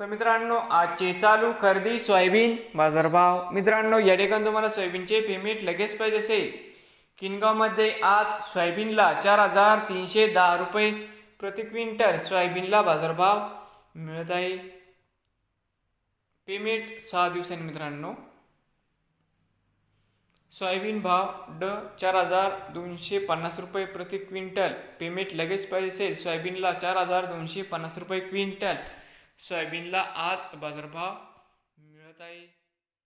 तर मित्रांनो आजचे चालू खरेदी सोयाबीन बाजारभाव. मित्रांनो या ठिकाणी तुम्हाला सोयाबीनचे पेमेंट लगेच पाहिजे असेल. किनगावमध्ये आज सोयाबीनला चार हजार तीनशे दहा रुपये प्रति क्विंटल सोयाबीनला बाजारभाव मिळत आहे. पेमेंट सहा दिवसांनी मित्रांनो. सोयाबीन भाव ड चार हजार दोनशे पन्नास रुपये प्रति क्विंटल. पेमेंट लगेच पाहिजे असेल. सोयाबीनला चार हजार दोनशे पन्नास रुपये क्विंटल. सोयाबीनला आज बाजारभाव मिळत आहे.